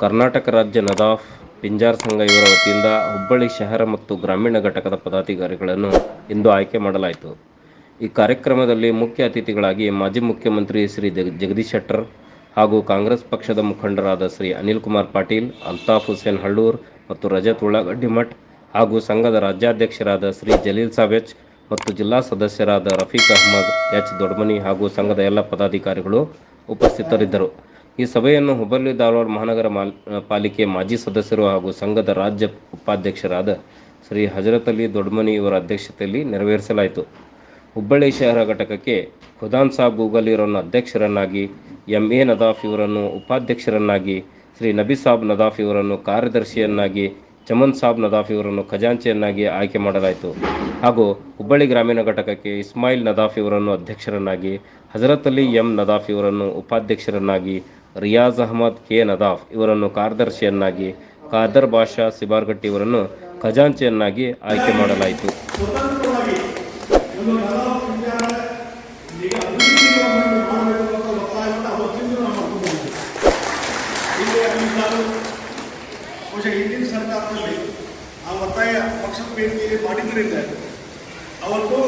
ಕರ್ನಾಟಕ ರಾಜ್ಯ ನದಾಫ್, ಪಿಂಜಾರ್ ಸಂಘ ಇವರ ವತಿಯಿಂದ ಹುಬ್ಬಳ್ಳಿ ಶಹರ ಮತ್ತು ಗ್ರಾಮೀಣ ಘಟಕದ ಪದಾಧಿಕಾರಿಗಳನ್ನು ಇಂದು ಆಯ್ಕೆ ಮಾಡಲಾಯಿತು. ಈ ಕಾರ್ಯಕ್ರಮದಲ್ಲಿ ಮುಖ್ಯ ಅತಿಥಿಗಳಾಗಿ ಮಾಜಿ ಮುಖ್ಯಮಂತ್ರಿ ಶ್ರೀ ಜಗದೀಶ್ ಶೆಟ್ಟರ್ ಹಾಗೂ ಕಾಂಗ್ರೆಸ್ ಪಕ್ಷದ ಮುಖಂಡರಾದ ಶ್ರೀ ಅನಿಲ್ ಕುಮಾರ್ ಪಾಟೀಲ್, ಅಲ್ತಾಫ್ ಹುಸೇನ್ ಹಳ್ಳೂರ್ ಮತ್ತು ರಜತ್ ಉಳ್ಳಾಗಡ್ಡಿಮಠ್ ಹಾಗೂ ಸಂಘದ ರಾಜ್ಯಾಧ್ಯಕ್ಷರಾದ ಶ್ರೀ ಜಲೀಲ್ ಸಾಬೆಚ್ ಮತ್ತು ಜಿಲ್ಲಾ ಸದಸ್ಯರಾದ ರಫೀಕ್ ಅಹಮದ್ ಎಚ್ ದೊಡ್ಮನಿ ಹಾಗೂ ಸಂಘದ ಎಲ್ಲ ಪದಾಧಿಕಾರಿಗಳು ಉಪಸ್ಥಿತರಿದ್ದರು. ಈ ಸಭೆಯನ್ನು ಹುಬ್ಬಳ್ಳಿ ಧಾರವಾಡ ಮಹಾನಗರ ಪಾಲಿಕೆ ಮಾಜಿ ಸದಸ್ಯರು ಹಾಗೂ ಸಂಘದ ರಾಜ್ಯ ಉಪಾಧ್ಯಕ್ಷರಾದ ಶ್ರೀ ಹಜರತ್ ಅಲಿ ದೊಡ್ಮನಿ ಇವರ ಅಧ್ಯಕ್ಷತೆಯಲ್ಲಿ ನೆರವೇರಿಸಲಾಯಿತು. ಹುಬ್ಬಳ್ಳಿ ಶಹರ ಘಟಕಕ್ಕೆ ಖುದಾನ್ ಸಾಬ್ ಗೂಗಲ್ ಇವರನ್ನು ಅಧ್ಯಕ್ಷರನ್ನಾಗಿ, ಎಂ ಎ ನದಾಫ್ ಇವರನ್ನು ಉಪಾಧ್ಯಕ್ಷರನ್ನಾಗಿ, ಶ್ರೀ ನಬಿ ಸಾಬ್ ನದಾಫ್ ಇವರನ್ನು ಕಾರ್ಯದರ್ಶಿಯನ್ನಾಗಿ, ಚಮನ್ ಸಾಬ್ ನದಾಫ್ ಇವರನ್ನು ಖಜಾಂಚಿಯನ್ನಾಗಿ ಆಯ್ಕೆ ಮಾಡಲಾಯಿತು. ಹಾಗೂ ಹುಬ್ಬಳ್ಳಿ ಗ್ರಾಮೀಣ ಘಟಕಕ್ಕೆ ಇಸ್ಮಾಯಿಲ್ ನದಾಫ್ ಇವರನ್ನು ಅಧ್ಯಕ್ಷರನ್ನಾಗಿ ಹಜರತ್ ಅಲಿ ಎಂ ನದಾಫ್ ಇವರನ್ನು ಉಪಾಧ್ಯಕ್ಷರನ್ನಾಗಿ ರಿಯಾಜ್ ಅಹಮದ್, ಕೆ ನದಾಫ್ ಇವರನ್ನು ಕಾರ್ಯದರ್ಶಿಯನ್ನಾಗಿ, ಖಾದರ್ ಬಾಷಾ ಸಿಬಾರ್ಗಟ್ಟಿ ಇವರನ್ನು ಖಜಾಂಚಿಯನ್ನಾಗಿ ಆಯ್ಕೆ ಮಾಡಲಾಯಿತು. ಹಿಂದಿನ ಸರ್ಕಾರದಲ್ಲಿ ಆ ಒತ್ತಾಯ ಪಕ್ಷದ ಬೇಡಿಕೆಯಲ್ಲಿ ಮಾಡಿದ್ದರಿಂದ ಅವತ್ತು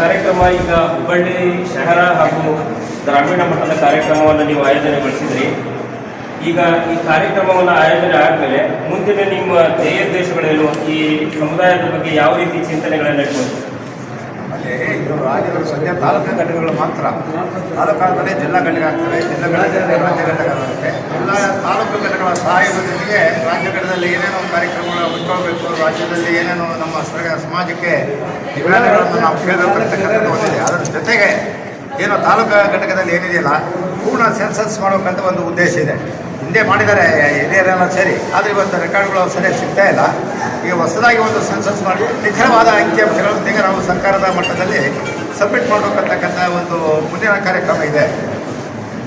ಕಾರ್ಯಕ್ರಮ ಈಗ ಹುಬ್ಬಳ್ಳಿ ಶಹರ ಹಾಗೂ ಗ್ರಾಮೀಣ ಮಟ್ಟದ ಕಾರ್ಯಕ್ರಮವನ್ನು ನೀವು ಆಯೋಜನೆಗೊಳಿಸಿದ್ರಿ. ಈಗ ಈ ಕಾರ್ಯಕ್ರಮವನ್ನು ಆಯೋಜನೆ ಆದಮೇಲೆ ಮುಂದಿನ ನಿಮ್ಮ ಧ್ಯೇಯೋದ್ದೇಶಗಳೇನು ಈ ಸಮುದಾಯದ ಬಗ್ಗೆ ಯಾವ ರೀತಿ ಚಿಂತನೆಗಳನ್ನು ಇಟ್ಕೊಂಡು ಅಲ್ಲಿ ಇದು ರಾಜ್ಯದ ಸದ್ಯ ತಾಲೂಕು ಘಟಕಗಳು ಮಾತ್ರ. ತಾಲೂಕಾದರೆ ಜಿಲ್ಲಾ ಘಟಕ ಆಗ್ತವೆ ಜಿಲ್ಲಾಗಳಲ್ಲಿ ರಾಜ್ಯ ಘಟಕ ಆಗುತ್ತೆ ಎಲ್ಲ ತಾಲೂಕು ಘಟಕಗಳ ಸಹಾಯದೊಂದಿಗೆ ರಾಜ್ಯ ಘಟಕದಲ್ಲಿ ಏನೇನೋ ಕಾರ್ಯಕ್ರಮಗಳು ಹಮ್ಮಿಕೊಳ್ಬೇಕು ರಾಜ್ಯದಲ್ಲಿ ಏನೇನೋ ನಮ್ಮ ಸಮಾಜಕ್ಕೆ ನಿವೇದನೆಗಳನ್ನು ನಾವು ಕೇಳಬೇಕಂತಕ್ಕಂಥದ್ದು ಒಂದಿದೆ. ಅದರ ಜೊತೆಗೆ ಏನು ತಾಲೂಕು ಘಟಕದಲ್ಲಿ ಏನಿದೆಯಲ್ಲ, ಪೂರ್ಣ ಸೆನ್ಸಸ್ ಮಾಡಬೇಕಂತ ಒಂದು ಉದ್ದೇಶ ಇದೆ. ಹಿಂದೆ ಮಾಡಿದ್ದಾರೆ ಹಿರಿಯರೆಲ್ಲ ಸರಿ, ಆದರೆ ಇವತ್ತು ರೆಕಾರ್ಡ್ಗಳು ಸರಿಯಾಗಿ ಸಿಗ್ತಾ ಇಲ್ಲ. ಈಗ ಹೊಸದಾಗಿ ಒಂದು ಸೆನ್ಸಸ್ ಮಾಡಿ, ನಿಖರವಾದ ಅಂಕಿಅಂಶಗಳೊಂದಿಗೆ ನಾವು ಸರ್ಕಾರದ ಮಟ್ಟದಲ್ಲಿ ಸಬ್ಮಿಟ್ ಮಾಡಬೇಕಂತಕ್ಕಂಥ ಒಂದು ಮುಂದಿನ ಕಾರ್ಯಕ್ರಮ ಇದೆ.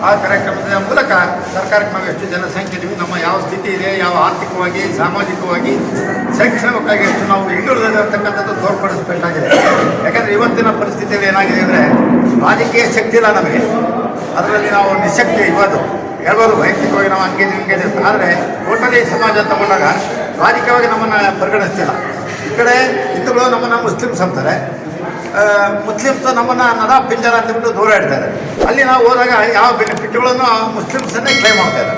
ಆ ಕಾರ್ಯಕ್ರಮದ ಮೂಲಕ ಸರ್ಕಾರಕ್ಕೆ ನಾವು ಎಷ್ಟು ಜನಸಂಖ್ಯೆ ಇದೀವಿ ನಮ್ಮ ಯಾವ ಸ್ಥಿತಿ ಇದೆ, ಯಾವ ಆರ್ಥಿಕವಾಗಿ, ಸಾಮಾಜಿಕವಾಗಿ ಶೈಕ್ಷಣಿಕವಾಗಿ ಎಷ್ಟು ನಾವು ಹಿಂದುಳಿದಿದೆ ಅಂತಕ್ಕಂಥದ್ದು ತೋರ್ಪಡಿಸಬೇಕಾಗಿದೆ. ಯಾಕಂದರೆ ಇವತ್ತಿನ ಪರಿಸ್ಥಿತಿಯಲ್ಲಿ ಏನಾಗಿದೆ ಅಂದರೆ ರಾಜಕೀಯ ಶಕ್ತಿ ಇಲ್ಲ ನಮಗೆ. ಅದರಲ್ಲಿ ನಾವು ನಿಶಕ್ತಿ ಇವತ್ತು ಹೇಳ್ಬೋದು, ವೈಯಕ್ತಿಕವಾಗಿ ನಾವು ಹಂಗೆ ಹಿಂಗೆ ಆದರೆ ಟೋಟಲಿ ಸಮಾಜ ತಗೊಂಡಾಗ ರಾಜಕೀಯವಾಗಿ ನಮ್ಮನ್ನು ಪರಿಗಣಿಸ್ತಿಲ್ಲ. ಈ ಕಡೆ ಹಿಂದೂಗಳು ನಮ್ಮನ್ನು ಮುಸ್ಲಿಮ್ಸ್ ಅಂತಾರೆ. ಮುಸ್ಲಿಮ್ಸ್ ನಮ್ಮನ್ನು ನದಾ ಪಿಂಜರ ಅಂತಬಿಟ್ಟು ದೂರ ಇಡ್ತಾರೆ. ಅಲ್ಲಿ ನಾವು ಹೋದಾಗ ಯಾವ ಬೆನಿಫಿಟ್ಗಳನ್ನು ಮುಸ್ಲಿಮ್ಸನ್ನೇ ಕ್ಲೈಮ್ ಮಾಡ್ತಾರೆ.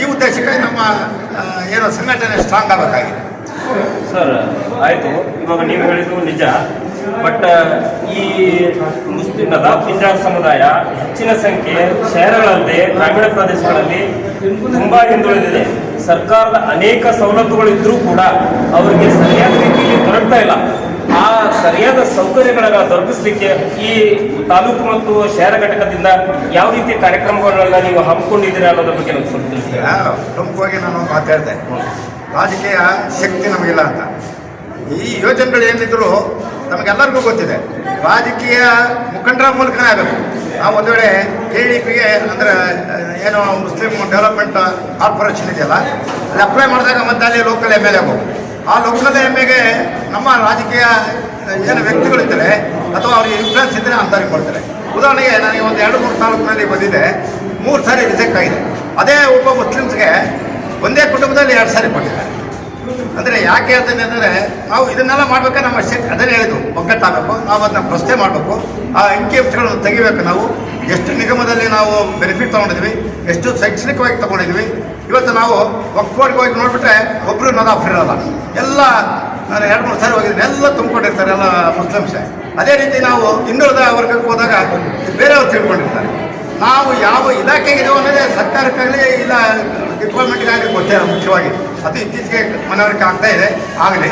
ಈ ಉದ್ದೇಶಕ್ಕಾಗಿ ನಮ್ಮ ಏನೋ ಸಂಘಟನೆ ಸ್ಟ್ರಾಂಗ್ ಆಗಬೇಕಾಗಿದೆ. ಸರ್, ಆಯಿತು. ಇವಾಗ ನೀವು ಹೇಳಿದ್ರು ನಿಜ. ಬಟ್ ಈ ಮುಸ್ಲಿಂ ನದಾಬ್ ಪಿಂಜಾರ್ ಸಮುದಾಯ ಹೆಚ್ಚಿನ ಸಂಖ್ಯೆ ಶಹರಗಳಲ್ಲಿ ಗ್ರಾಮೀಣ ಪ್ರದೇಶಗಳಲ್ಲಿ ತುಂಬಾ ಹಿಂದುಳಿದಿದೆ. ಸರ್ಕಾರದ ಅನೇಕ ಸವಲತ್ತುಗಳು ಇದ್ರೂ ಕೂಡ ಅವರಿಗೆ ಸರಿಯಾದ ರೀತಿಯಲ್ಲಿ ದೊರಕ್ತಾ ಇಲ್ಲ. ಆ ಸರಿಯಾದ ಸೌಕರ್ಯಗಳನ್ನು ದೊರಕಿಸಲಿಕ್ಕೆ ಈ ತಾಲೂಕು ಮತ್ತು ಶಹರ ಘಟಕದಿಂದ ಯಾವ ರೀತಿಯ ಕಾರ್ಯಕ್ರಮಗಳನ್ನ ನೀವು ಹಮ್ಮಿಕೊಂಡಿದ್ದೀರಾ ಅನ್ನೋದ್ರ ಬಗ್ಗೆ ನಮ್ಗೆ ಪ್ರಮುಖವಾಗಿ ನಾನು ಮಾತಾಡಿದೆ ರಾಜಕೀಯ ಶಕ್ತಿ ನಮಗಿಲ್ಲ ಅಂತ. ಈ ಯೋಜನೆಗಳು ಏನಿದ್ರು ನಮಗೆಲ್ಲರಿಗೂ ಗೊತ್ತಿದೆ. ರಾಜಕೀಯ ಮುಖಂಡರ ಮೂಲಕನೇ ಆಗಬೇಕು. ನಾವು ಒಂದು ವೇಳೆ ಕೆ ಡಿ ಪಿಗೆ ಅಂದರೆ ಏನು ಮುಸ್ಲಿಂ ಡೆವಲಪ್ಮೆಂಟ್ ಕಾರ್ಪೊರೇಷನ್ ಇದೆಯಲ್ಲ, ಅಲ್ಲಿ ಅಪ್ಲೈ ಮಾಡಿದಾಗ ಮತ್ತೆ ಅಲ್ಲಿ ಲೋಕಲ್ ಎಂ ಎಲ್ ಎ ಆ ಲೋಕದ ಎಂ ಎಗೆ ನಮ್ಮ ರಾಜಕೀಯ ಏನು ವ್ಯಕ್ತಿಗಳಿದ್ದಾರೆ ಅಥವಾ ಅವ್ರಿಗೆ ಇನ್ಫ್ಲೆನ್ಸ್ ಇದ್ದರೆ ಅಂತಾರೆ ಕೊಡ್ತಾರೆ. ಉದಾಹರಣೆಗೆ ನನಗೆ ಒಂದು ಎರಡು, ಮೂರು ತಾಲೂಕಿನಲ್ಲಿ ಬಂದಿದೆ. ಮೂರು ಸಾರಿ ರಿಜೆಕ್ಟ್ ಆಗಿದೆ. ಅದೇ ಒಬ್ಬ ಮುಸ್ಲಿಮ್ಸ್ಗೆ ಒಂದೇ ಕುಟುಂಬದಲ್ಲಿ ಎರಡು ಸಾರಿ ಕೊಟ್ಟಿದ್ದಾರೆ. ಅಂದರೆ ಯಾಕೆ ಅಂತಂದರೆ, ನಾವು ಇದನ್ನೆಲ್ಲ ಮಾಡಬೇಕಾದ್ರೆ ನಮ್ಮ ಶಕ್ತಿ ಅದನ್ನೇ ಹೇಳಿದ್ದು. ಒಗ್ಗಟ್ಟಾಗಬೇಕು ನಾವು ಅದನ್ನ ಪ್ರಶ್ನೆ ಮಾಡಬೇಕು, ಆ ಅಂಕಿಅಂಶಗಳನ್ನು ತೆಗಿಬೇಕು ನಾವು. ಎಷ್ಟು ನಿಗಮದಲ್ಲಿ ನಾವು ಬೆನಿಫಿಟ್ ತಗೊಂಡಿದ್ವಿ ಎಷ್ಟು ಶೈಕ್ಷಣಿಕವಾಗಿ ತಗೊಂಡಿದ್ವಿ ಇವತ್ತು ನಾವು ಒಕ್ಫೋರ್ಡ್ಗೆ ಹೋಗಿ ನೋಡಿಬಿಟ್ರೆ ಒಬ್ಬರು ನದಾಫಿರಲ್ಲ ಎಲ್ಲ ನಾನು ಎರಡು ಮೂರು ಸಾರಿ ಹೋಗಿದ್ದೀನಿ, ಎಲ್ಲ ತುಂಬಿಕೊಂಡಿರ್ತಾರೆ ಎಲ್ಲ ಮುಸ್ಲಿಮ್ಸ್ ಅದೇ ರೀತಿ ನಾವು ಹಿಂದುಳಿದ ವರ್ಗಕ್ಕೆ ಹೋದಾಗ ಬೇರೆಯವ್ರು ತಿಳ್ಕೊಂಡಿರ್ತಾರೆ. ನಾವು ಯಾವ ಇಲಾಖೆಗೆ ಅನ್ನೋದೇ ಸರ್ಕಾರಕ್ಕಾಗಲಿ ಇಲ್ಲ ಡಿಪಾರ್ಟ್ಮೆಂಟ್ಗಾಗಲಿ ಗೊತ್ತೇ ಮುಖ್ಯವಾಗಿ. ಅದು ಇತ್ತೀಚೆಗೆ ಮನವರಿಕೆ ಆಗ್ತಾ ಇದೆ, ಆಗಲಿ.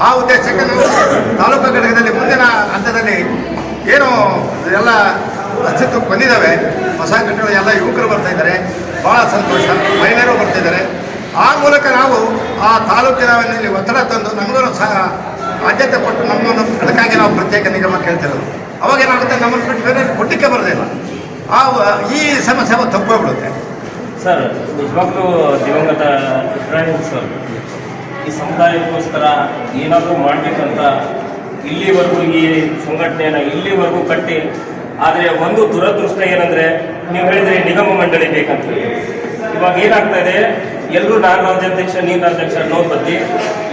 ಆ ಉದ್ದೇಶಕ್ಕೆ ನಾವು ತಾಲೂಕು ಘಟಕದಲ್ಲಿ ಮುಂದಿನ ಹಂತದಲ್ಲಿ ಏನು ಎಲ್ಲ ಅಸ್ತಿತ್ವಕ್ಕೆ ಬಂದಿದ್ದಾವೆ. ಹೊಸ ಘಟಕಗಳು ಎಲ್ಲ ಯುವಕರು ಬರ್ತಾ ಇದ್ದಾರೆ. ಭಾಳ ಸಂತೋಷ. ಮಹಿಳೆಯರು ಬರ್ತಾ ಇದ್ದಾರೆ. ಆ ಮೂಲಕ ನಾವು ಆ ತಾಲೂಕಿನಲ್ಲಿ ಒತ್ತಡ ತಂದು ನಮಗೂ ಸಹ ಆದ್ಯತೆ ಕೊಟ್ಟು ನಮ್ಮನ್ನು ಅದಕ್ಕಾಗಿ ನಾವು ಪ್ರತ್ಯೇಕ ನಿಗಮ ಕೇಳ್ತಿರೋದು ಅವಾಗ ಏನಾಗುತ್ತೆ? ನಮ್ಮನ್ನು ಬಿಟ್ಟು ಬೇರೆ ಕೊಟ್ಟಿಕ್ಕೆ ಬರೋದಿಲ್ಲ ಆ ಈ ಸಮಸ್ಯೆ ತಪ್ಪೋಗ್ಬಿಡುತ್ತೆ. ಸರ್, ನಿಜವಾಗ್ಲೂ ದಿವಂಗತ ಸರ್ ಈ ಸಮುದಾಯಕ್ಕೋಸ್ಕರ ಏನಾದರೂ ಮಾಡಬೇಕಂತ ಇಲ್ಲಿವರೆಗೂ ಈ ಸಂಘಟನೆಯನ್ನು ಇಲ್ಲಿವರೆಗೂ ಕಟ್ಟಿ, ಆದರೆ ಒಂದು ದುರದೃಷ್ಟ ಏನಂದ್ರೆ ನೀವು ಹೇಳಿದ್ರೆ ನಿಗಮ ಮಂಡಳಿ ಬೇಕಂತ. ಇವಾಗ ಏನಾಗ್ತಾ ಇದೆ? ಎಲ್ಲರೂ ನಾನು ರಾಜ್ಯಾಧ್ಯಕ್ಷ, ನೀನು ರಾಜ್ಯಾಧ್ಯಕ್ಷ ಅನ್ನೋ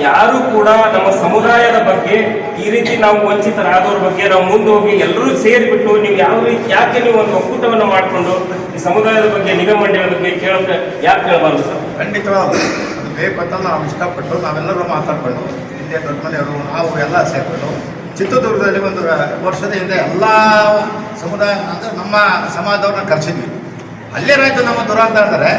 ಯಾರು ಕೂಡ ನಮ್ಮ ಸಮುದಾಯದ ಬಗ್ಗೆ ಈ ರೀತಿ ನಾವು ವಂಚಿತರಾದವ್ರ ಬಗ್ಗೆ ನಾವು ಮುಂದೆ ಹೋಗಿ ಎಲ್ಲರೂ ಸೇರಿಬಿಟ್ಟು ನೀವು ಯಾವ ರೀತಿ, ಯಾಕೆ ನೀವು ಒಂದು ಒಕ್ಕೂಟವನ್ನು ಮಾಡಿಕೊಂಡು ಈ ಸಮುದಾಯದ ಬಗ್ಗೆ ನಿಗಮ ಮಂಡಳಿಯ ಬಗ್ಗೆ ಕೇಳೋಕೆ ಯಾಕೆ ಕೇಳಬಾರ್ದು ಸರ್? ಖಂಡಿತವಾಗ್ಲೂ. ಅದು ಬೇಕು ಅಂತ ನಾವು ಇಷ್ಟಪಟ್ಟು ನಾವೆಲ್ಲರೂ ಮಾತಾಡ್ಕೊಂಡು, ಹಿಂದೆ ದೊಡ್ಡ ಮನೆಯವರು ನಾವು ಎಲ್ಲ ಸೇರ್ಕೊಂಡು, ಚಿತ್ರದುರ್ಗದಲ್ಲಿ ಒಂದು ವರ್ಷದ ಹಿಂದೆ ಎಲ್ಲ ಸಮುದಾಯ, ಅಂದರೆ ನಮ್ಮ ಸಮಾಜದವ್ರನ್ನ ಕರೆಸಿದ್ವಿ. ರೈತರು ನಮ್ಮ ದುರಂತ ಅಂದರೆ,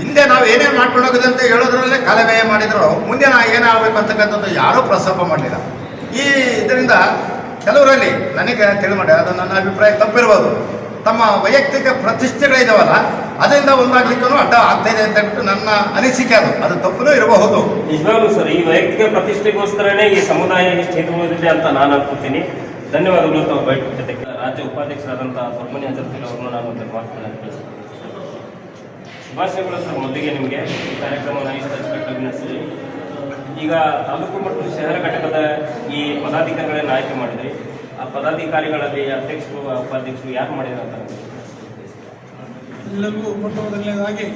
ಹಿಂದೆ ನಾವು ಏನೇನು ಮಾಡ್ಕೊಂಡು ಹೋಗಿದೆ ಅಂತ ಹೇಳೋದ್ರಲ್ಲೇ ಕಾಲವೇ ಮಾಡಿದ್ರು. ಮುಂದೆ ನಾ ಏನಾಗಬೇಕು ಅಂತಕ್ಕಂಥದ್ದು ಯಾರೂ ಪ್ರಸ್ತಾಪ ಮಾಡಲಿಲ್ಲ. ಈ ಇದರಿಂದ ಕೆಲವರಲ್ಲಿ ನನಗೆ ತಿಳಿಮಾಡಿ ಅದು ನನ್ನ ಅಭಿಪ್ರಾಯ ತಪ್ಪಿರ್ಬೋದು. ತಮ್ಮ ವೈಯಕ್ತಿಕ ಪ್ರತಿಷ್ಠೆಗಳಿದಾವಲ್ಲ, ಅದರಿಂದ ಒಂದಾಗ್ಲಿಕ್ಕೂ ಅಡ್ಡ ಆಗ್ತಾ ಇದೆ ಅಂತ ನನ್ನ ಅನಿಸಿಕೆ ಅದು. ಅದು ತಪ್ಪುನೂ ಇರಬಹುದು. ನಿಜವಾಗ್ಲೂ ಸರ್, ಈ ವೈಯಕ್ತಿಕ ಪ್ರತಿಷ್ಠೆಗೋಸ್ಕರನೇ ಈ ಸಮುದಾಯ ಹಿಂದುಳಿದಿದೆ ಅಂತ ನಾನು ಅನ್ಕೋತೀನಿ. ಧನ್ಯವಾದಗಳು ತಾವು ಬಯಟಕ್ಕೆ ರಾಜ್ಯ ಉಪಾಧ್ಯಕ್ಷರಾದಂತಹ ಸುಬ್ರಹ್ಮಣ್ಯ ಅಜರ್ತಿ ಅವರನ್ನು ನಾನು ಮಾತನಾಡ್ತೀನಿ ಶುಭಾಶಯಗಳು ಸರ್, ಮೊದಲಿಗೆ ನಿಮಗೆ ಈ ಕಾರ್ಯಕ್ರಮವನ್ನು ಇಷ್ಟು ಅಚ್ಚುಕಟ್ಟಾಗಿ ನಡೆಸಿದ್ರಿ ಈಗ ತಾಲೂಕು ಮತ್ತು ಶಹರ ಘಟಕದ ಈ ಪದಾಧಿಕಾರಿಗಳನ್ನು ಆಯ್ಕೆ ಮಾಡಿದ್ರಿ. ಆ ಪದಾಧಿಕಾರಿಗಳಲ್ಲಿ ಅಧ್ಯಕ್ಷರು, ಉಪಾಧ್ಯಕ್ಷರು ಯಾರು ಮಾಡಿದಂತ ಎಲ್ಲರಿಗೂ ಮೊಟ್ಟ ಮೊದಲನೇದಾಗಿ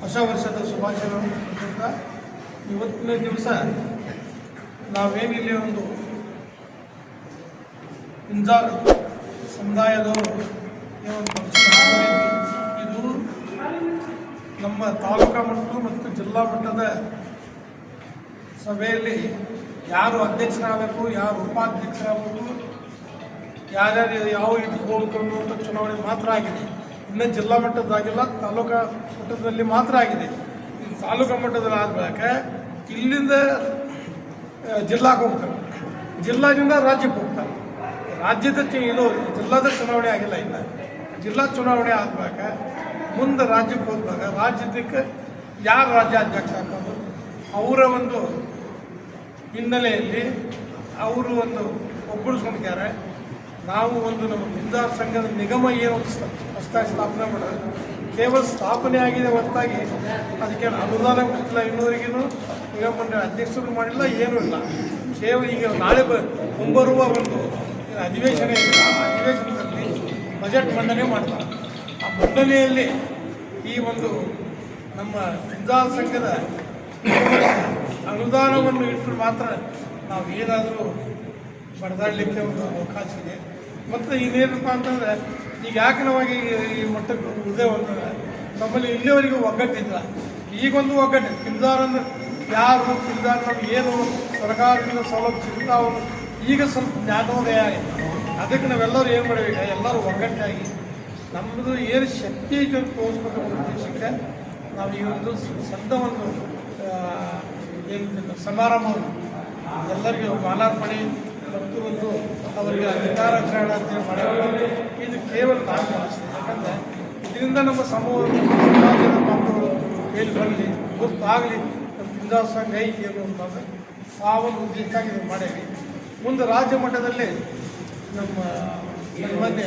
ಹೊಸ ವರ್ಷದ ಶುಭಾಶಯಗಳನ್ನು ಇವತ್ತಿನ ದಿವಸ ನಾವೇನಿಲ್ಲಿ ಒಂದು ಇಂಜಾರ್ ಸಮುದಾಯದವರು ಇದು ನಮ್ಮ ತಾಲೂಕಾ ಮಟ್ಟ ಮತ್ತು ಜಿಲ್ಲಾ ಮಟ್ಟದ ಸಭೆಯಲ್ಲಿ ಯಾರು ಅಧ್ಯಕ್ಷರಾಗಬೇಕು, ಯಾರು ಉಪಾಧ್ಯಕ್ಷರಾಗಬೇಕು, ಯಾರ್ಯಾರು ಯಾವ ರೀತಿ ಹೋಗ್ಕೊಂಡು ಅಂತ ಚುನಾವಣೆ ಮಾತ್ರ ಆಗಿದೆ. ಇನ್ನು ಜಿಲ್ಲಾ ಮಟ್ಟದ್ದಾಗಿಲ್ಲ, ತಾಲೂಕಾ ಮಟ್ಟದಲ್ಲಿ ಮಾತ್ರ ಆಗಿದೆ. ತಾಲೂಕಾ ಮಟ್ಟದಲ್ಲಿ ಆದ ಇಲ್ಲಿಂದ ಜಿಲ್ಲಾಕ್ಕೆ ಹೋಗ್ತಾರೆ. ಜಿಲ್ಲಾದಿಂದ ರಾಜ್ಯಕ್ಕೆ ಹೋಗ್ತಾರೆ. ರಾಜ್ಯದ ಚು- ಇದು ಜಿಲ್ಲಾದ ಚುನಾವಣೆ ಆಗಿಲ್ಲ ಇನ್ನು. ಜಿಲ್ಲಾ ಚುನಾವಣೆ ಆದ ಬಳಿಕ ಮುಂದೆ ರಾಜ್ಯಕ್ಕೆ ಹೋದಾಗ ರಾಜ್ಯದಕ್ಕೆ ಯಾರು ರಾಜ್ಯಾಧ್ಯಕ್ಷ ಆಗ್ಬೋದು? ಅವರ ಒಂದು ಹಿನ್ನೆಲೆಯಲ್ಲಿ ಅವರು ಒಂದು ಒಗ್ಗೂಡಿಸ್ಕೊಂಡಿದ್ದಾರೆ. ನಾವು ಒಂದು ನಮ್ಮ ಬಿಂದಾರ್ ಸಂಘದ ನಿಗಮ ಏನು ಹೊಸದಾಗಿ ಸ್ಥಾಪನೆ ಮಾಡೋದು ಕೇವಲ ಸ್ಥಾಪನೆ ಆಗಿದೆ ಹೊರತಾಗಿ ಅದಕ್ಕೆ ಅನುದಾನ ಕೊಟ್ಟಿಲ್ಲ ಇನ್ನೂವರೆಗೂ ನಿಗಮ ಮಂಡಳಿ ಅಧ್ಯಕ್ಷರು ಮಾಡಿಲ್ಲ, ಏನೂ ಇಲ್ಲ. ಕೇವಲ ಈಗ ನಾಳೆ ಮುಂಬರುವ ಒಂದು ಅಧಿವೇಶನ ಆ ಅಧಿವೇಶನದಲ್ಲಿ ಬಜೆಟ್ ಮಂಡನೆ ಮಾಡ್ತಾರೆ. ಆ ಮಂಡನೆಯಲ್ಲಿ ಈ ಒಂದು ನಮ್ಮ ಬಿಂದಾರ್ ಸಂಘದ ಅನುದಾನವನ್ನು ಇಟ್ಟರೆ ಮಾತ್ರ ನಾವು ಏನಾದರೂ ಬಡದಾಡಲಿಕ್ಕೆ ಒಂದು ಅವಕಾಶ ಇದೆ. ಮತ್ತು ಇನ್ನೇನಪ್ಪ ಅಂತಂದರೆ, ಈಗ ಯಾಕೆ ನಾವಾಗಿ ಈ ಮಟ್ಟಕ್ಕೆ ಉದಯ ಅಂತಂದರೆ ನಮ್ಮಲ್ಲಿ ಇಲ್ಲಿವರೆಗೂ ಒಗ್ಗಟ್ಟಿಲ್ಲ ಈಗೊಂದು ಒಗ್ಗಟ್ಟು ಕಿಲ್ದಾರ್ ಅಂದ್ರೆ ಯಾರು ಕಿಲ್ದಾರ್ ನಮ್ಗೆ ಏನು ಸರ್ಕಾರದಿಂದ ಸೌಲಭ್ಯ ಸಿಗ್ತಾವ ಈಗ ಸ್ವಲ್ಪ ಜ್ಞಾನೋದಯ ಆಗಿದೆ. ಅದಕ್ಕೆ ನಾವೆಲ್ಲರೂ ಏನು ಮಾಡಬೇಕು? ಎಲ್ಲರೂ ಒಗ್ಗಟ್ಟಾಗಿ ನಮ್ಮದು ಏನು ಶಕ್ತಿ ಐತೆ ತೋರಿಸ್ಬೇಕು ಉದ್ದೇಶಕ್ಕೆ ನಾವು ಈ ಒಂದು ಏನು ಸಮಾರಂಭವನ್ನು ಎಲ್ಲರಿಗೂ ಮಾಲಾರ್ಪಣೆ, ಮತ್ತು ಒಂದು ಅವರಿಗೆ ಅಧಿಕಾರ ಗ್ರಹಣ ಅಂತ ಮಾಡಬೇಕು ಇದು ಕೇವಲ ನಾನು ಅನಿಸ್ತದೆ ಯಾಕಂದರೆ ಇದರಿಂದ ನಮ್ಮ ಸಮೂಹ ಸಮಾಜದ ಪಾತ್ರಗಳು ಮೇಲೆ ಬರಲಿ ಗೊತ್ತಾಗಲಿ ನಮ್ಮ ಗೈಕಿ ಅನ್ನುವಂಥದ್ದು ಆ ಒಂದು ಉದ್ದೇಶಕ್ಕಾಗಿ ಇದು ಮಾಡೇವಿ ಮುಂದೆ ರಾಜ್ಯ ಮಟ್ಟದಲ್ಲಿ ನಮ್ಮ ಮೊನ್ನೆ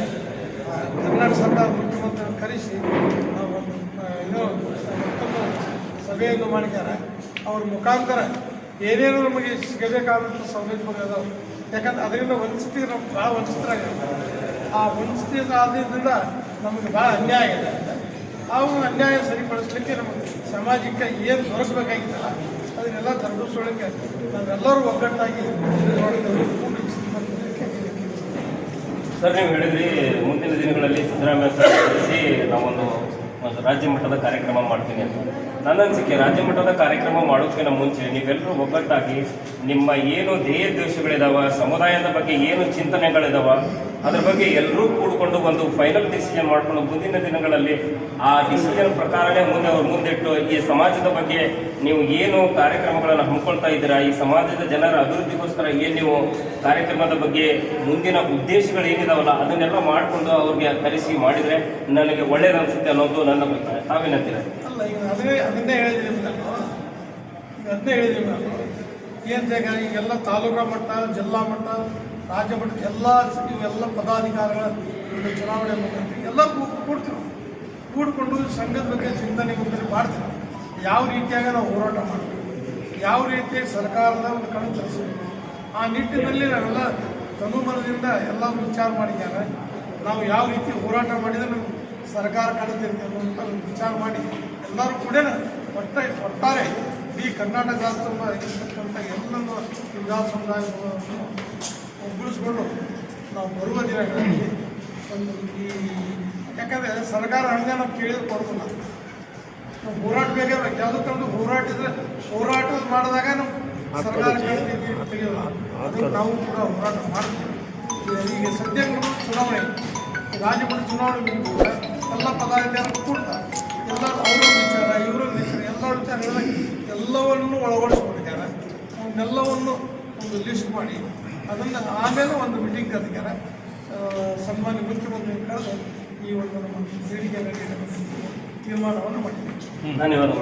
ಕರ್ನಾಟಕ ಸರ್ಕಾರ ಮುಖ್ಯಮಂತ್ರಿಯನ್ನು ಕರೆಸಿ ನಾವು ಒಂದು ಇದು, ಮತ್ತೊಂದು ಸಭೆಯನ್ನು ಮಾಡಿದ್ದಾರೆ. ಅವ್ರ ಮುಖಾಂತರ ಏನೇನು ನಮಗೆ ಸಿಗಬೇಕಾದಂಥ ಸೌಲಭ್ಯಗಳು ಅದಾವೆ. ಯಾಕಂದ್ರೆ ಅದರಿಂದ ವಂಚಿತ ನಮ್ಗೆ ಭಾಳ ವಂಚಿತರಾಗಿರ್ತಾರೆ ಆ ವಂಚಿತ ಆದ್ರಿಂದ ನಮಗೆ ಭಾಳ ಅನ್ಯಾಯ ಇದೆ. ಆ ಅನ್ಯಾಯ ಸರಿಪಡಿಸ್ಲಿಕ್ಕೆ ನಮ್ಮ ಸಮಾಜಕ್ಕೆ ಏನು ದೊರಕಬೇಕಾಗಿತ್ತಲ್ಲ, ಅದನ್ನೆಲ್ಲ ತಲುಪಿಸೋಳಕ್ಕೆ ನಾವೆಲ್ಲರೂ ಒಗ್ಗಟ್ಟಾಗಿ ಸರ್, ನೀವು ಹೇಳಿದ್ರಿ ಮುಂದಿನ ದಿನಗಳಲ್ಲಿ ಸಿದ್ದರಾಮಯ್ಯ ಸರ್ ನಾವೊಂದು ರಾಜ್ಯ ಮಟ್ಟದ ಕಾರ್ಯಕ್ರಮ ಮಾಡ್ತೀನಿ ಅಂತ. ನನ್ನ ಅನಿಸಿಕೆ, ರಾಜ್ಯ ಮಟ್ಟದ ಕಾರ್ಯಕ್ರಮ ಮಾಡೋದಕ್ಕಿಂತ ಮುಂಚೆ ನೀವೆಲ್ಲರೂ ಒಗ್ಗಟ್ಟಾಗಿ ನಿಮ್ಮ ಏನು ಧ್ಯೇಯ ದ್ವೇಷಗಳಿದಾವ ಸಮುದಾಯದ ಬಗ್ಗೆ ಏನು ಚಿಂತನೆಗಳಿದಾವ, ಅದ್ರ ಬಗ್ಗೆ ಎಲ್ಲರೂ ಕೂಡಿಕೊಂಡು ಒಂದು ಫೈನಲ್ ಡಿಸಿಷನ್ ಮಾಡ್ಕೊಂಡು ಮುಂದಿನ ದಿನಗಳಲ್ಲಿ ಆ ಡಿಸಿಷನ್ ಪ್ರಕಾರನೇ ಮುಂದೆ ಅವ್ರು ಮುಂದಿಟ್ಟು ಈ ಸಮಾಜದ ಬಗ್ಗೆ ನೀವು ಏನು ಕಾರ್ಯಕ್ರಮಗಳನ್ನು ಹಮ್ಮಿಕೊಳ್ತಾ ಇದ್ದೀರಾ, ಈ ಸಮಾಜದ ಜನರ ಅಭಿವೃದ್ಧಿಗೋಸ್ಕರ ಏನು ನೀವು ಕಾರ್ಯಕ್ರಮದ ಬಗ್ಗೆ ಮುಂದಿನ ಉದ್ದೇಶಗಳು ಏನಿದಾವಲ್ಲ ಅದನ್ನೆಲ್ಲ ಮಾಡಿಕೊಂಡು ಅವ್ರಿಗೆ ಕರೆಸಿ ಮಾಡಿದರೆ ನನಗೆ ಒಳ್ಳೇದು ಅನಿಸುತ್ತೆ ಅನ್ನೋದು ನನ್ನ ಅಭಿಪ್ರಾಯ. ತಾವೇನಂತೀರ ಅಲ್ಲ, ಈಗ ಅದೇ ಅದನ್ನೇ ಅದನ್ನೇ ನಾನು ಈಗೆಲ್ಲ ತಾಲೂಕಾ ಮಟ್ಟ, ಜಿಲ್ಲಾ ಮಟ್ಟ, ರಾಜ್ಯ ಮಟ್ಟ, ಎಲ್ಲ ಇವೆಲ್ಲ ಪದಾಧಿಕಾರಿಗಳ ಒಂದು ಚುನಾವಣೆ ಮುಖಾಂತರ ಎಲ್ಲ ಕೂಡ್ತೀವಿ ಕೂಡ್ಕೊಂಡು ಸಂಘದ ಬಗ್ಗೆ ಚಿಂತನೆ ಗುಂಪಲ್ಲಿ ಮಾಡ್ತೀವಿ ಯಾವ ರೀತಿಯಾಗಿ ನಾವು ಹೋರಾಟ ಮಾಡ್ತೀವಿ? ಯಾವ ರೀತಿ ಸರ್ಕಾರದ ಒಂದು ಕಣ್ಣು ತರಿಸಬೇಕು? ಆ ನಿಟ್ಟಿನಲ್ಲಿ ನಾವೆಲ್ಲ ತನುಮನದಿಂದ ಎಲ್ಲ ವಿಚಾರ ಮಾಡಿದ್ದಾರೆ ನಾವು ಯಾವ ರೀತಿ ಹೋರಾಟ ಮಾಡಿದರೆ ನಾವು ಸರ್ಕಾರ ಕಳೆದಿರ್ತೇವೆ ಅಂತ ವಿಚಾರ ಮಾಡಿ ಎಲ್ಲರೂ ಕೂಡ ಒಟ್ಟ ಒಟ್ಟಾರೆ ಇಡೀ ಕರ್ನಾಟಕ ಇರ್ತಕ್ಕಂಥ ಎಲ್ಲನೂ ವಿಧಾನ ಸಮುದಾಯವನ್ನು ಒಗ್ಗೂಡಿಸ್ಕೊಂಡು ನಾವು ಬರುವ ದಿನಗಳಲ್ಲಿ ಒಂದು ಈ ಯಾಕಂದರೆ ಸರ್ಕಾರ ಹಂಗೆ ನಾವು ಕೇಳಿದ್ರೆ ಕೊಡೋದಿಲ್ಲ ನಾವು ಹೋರಾಟ ಬೇಕೇ ಬೇಕು ಯಾವುದಕ್ಕೊಂದು ಹೋರಾಟಿದ್ರೆ ಹೋರಾಟ ಮಾಡಿದಾಗ ನಾವು ನಾವು ಕೂಡ ಹೋರಾಟ ಮಾಡ್ತೀವಿ. ಈಗ- ಈಗ ಸದ್ಯ ಚುನಾವಣೆ ರಾಜ್ಯ ಮಟ್ಟ ಚುನಾವಣೆ ಎಲ್ಲ ಪದಾಧಿಕಾರಿಗಳು ಕೂಡ ಎಲ್ಲ ಅವರ ವಿಚಾರ ಇವರ ವಿಚಾರ ಎಲ್ಲ ವಿಚಾರಗಳ ಎಲ್ಲವನ್ನು ಒಳಗೊಳಿಸ್ಕೊಂಡಿದ್ದಾರೆ ಅವನ್ನೆಲ್ಲವನ್ನು ಒಂದು ಲಿಸ್ಟ್ ಮಾಡಿ ಅದನ್ನು ಆಮೇಲೆ ಒಂದು ಮೀಟಿಂಗ್ ಕರೆದಿದ್ದಾರೆ. ಸನ್ಮಾನ್ಯ ಮುಖ್ಯಮಂತ್ರಿ ಕರೆದು ಈ ಒಂದು ನಮ್ಮ ಬೇಡಿಕೆ ತೀರ್ಮಾನವನ್ನು ಮಾಡಿದ್ದೀವಿ ಧನ್ಯವಾದಗಳು.